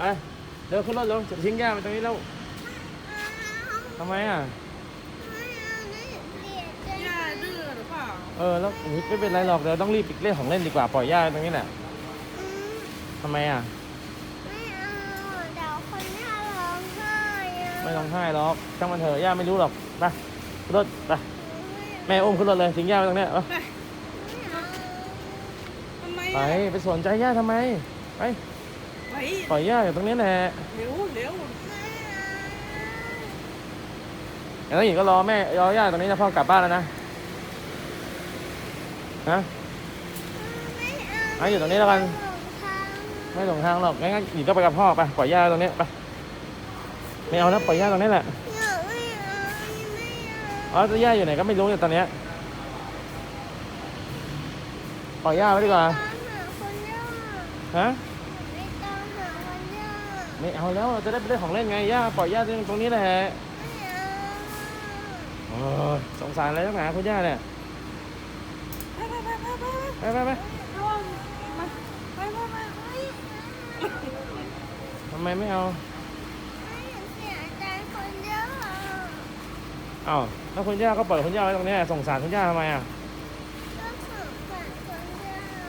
ไปเร็วขึ้นรถเร็วจะทิ้งย่าไปตรงนี้แล้วทำไมอะย่าดื้อหรือเปล่า เออแล้วอุ๊ยไม่เป็นไรหรอกเดี๋ยวต้องรีบไปเล่นของเล่นดีกว่าปล่อยย่าไว้ตรงนี้แหละทำไมอะไม่ร้องไห้หรอกช่างมันเถอะย่าไม่รู้หรอกไปขึ้นรถไปแม่อุ้มขึ้นรถเลยทิ้งย่าไว้ตรงเนี้ยเอาไปทำไมไปอะไปสนใจย่าทำไมไป ไปปล่อยย่าอยู่ตรงนี้แหละเร็วเร็วอย่างนั้นหญิงก็รอแม่รอย่าตรงนี้นะพ่อกลับบ้านแล้วนะฮะให้อยู่ตรงนี้แล้วกันไม่หลงทางหรอกงั้นหญิงก็ไปกับพ่อไปปล่อยย่าตรงนี้ไปไม่เอานะปล่อยย่าตรงนี้แหละอ๋อจะย่าอยู่ไหนก็ไม่รู้เนี่ยตอนเนี้ยปล่อยย่าไว้ดีกว่าฮะ ไม่เอาแล้วเราจะได้ไปเล่นของเล่นไงย่าปล่อยย่าตรงนี้แหละโอ้ยสงสารอะไรนักหาคุณย่าเนี่ยไปไปไปไปไปไปไปไประวังมาไปไปไปไปทำไมไม่เอาเอ้าแล้วคุณย่าก็ปล่อยคุณย่าไว้ตรงนี้สงสารคุณย่าทำไมอะ